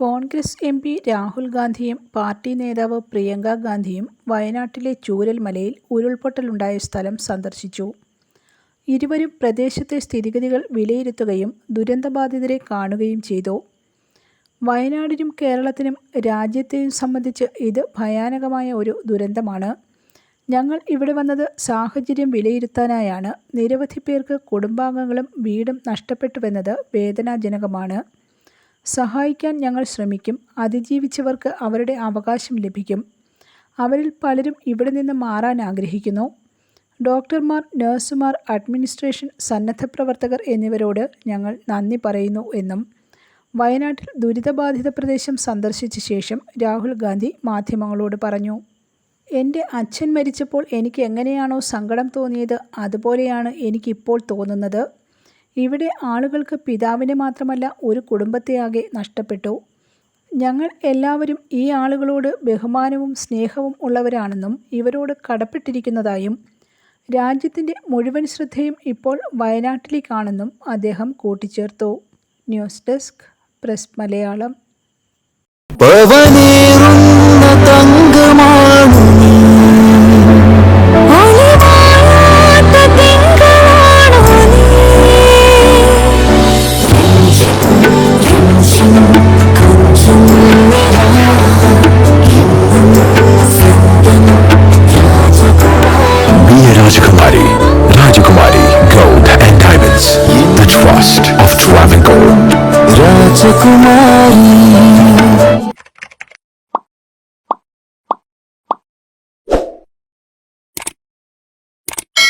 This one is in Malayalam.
കോൺഗ്രസ് എം പി രാഹുൽ ഗാന്ധിയും പാർട്ടി നേതാവ് പ്രിയങ്ക ഗാന്ധിയും വയനാട്ടിലെ ചൂരൽമലയിൽ ഉരുൾപൊട്ടലുണ്ടായ സ്ഥലം സന്ദർശിച്ചു. ഇരുവരും പ്രദേശത്തെ സ്ഥിതിഗതികൾ വിലയിരുത്തുകയും ദുരന്തബാധിതരെ കാണുകയും ചെയ്തു. വയനാടിനും കേരളത്തിനും രാജ്യത്തെയും സംബന്ധിച്ച് ഇത് ഭയാനകമായ ഒരു ദുരന്തമാണ്. ഞങ്ങൾ ഇവിടെ വന്നത് സാഹചര്യം വിലയിരുത്താനായാണ്. നിരവധി പേർക്ക് കുടുംബാംഗങ്ങളും വീടും നഷ്ടപ്പെട്ടുവെന്നത് വേദനാജനകമാണ്. സഹായിക്കാൻ ഞങ്ങൾ ശ്രമിക്കും. അതിജീവിച്ചവർക്ക് അവരുടെ അവകാശം ലഭിക്കും. അവരിൽ പലരും ഇവിടെ നിന്ന് മാറാൻ ആഗ്രഹിക്കുന്നു. ഡോക്ടർമാർ, നഴ്സുമാർ, അഡ്മിനിസ്ട്രേഷൻ, സന്നദ്ധ പ്രവർത്തകർ എന്നിവരോട് ഞങ്ങൾ നന്ദി പറയുന്നു എന്നും വയനാട്ടിൽ ദുരിതബാധിത പ്രദേശം സന്ദർശിച്ച ശേഷം രാഹുൽ ഗാന്ധി മാധ്യമങ്ങളോട് പറഞ്ഞു. എന്റെ അച്ഛൻ മരിച്ചപ്പോൾ എനിക്ക് എങ്ങനെയാണോ സങ്കടം തോന്നിയത് അതുപോലെയാണ് എനിക്കിപ്പോൾ തോന്നുന്നത്. ഇവിടെ ആളുകൾക്ക് പിതാവിനെ മാത്രമല്ല ഒരു കുടുംബത്തെയാകെ നഷ്ടപ്പെട്ടു. ഞങ്ങൾ എല്ലാവരും ഈ ആളുകളോട് ബഹുമാനവും സ്നേഹവും ഉള്ളവരാണെന്നും ഇവരോട് കടപ്പെട്ടിരിക്കുന്നതായും രാജ്യത്തിന്റെ മുഴുവൻ ശ്രദ്ധയും ഇപ്പോൾ വയനാട്ടിലേക്കാണെന്നും അദ്ദേഹം കൂട്ടിച്ചേർത്തു. ന്യൂസ് ഡെസ്ക് പ്രസ് മലയാളം राजकुमारी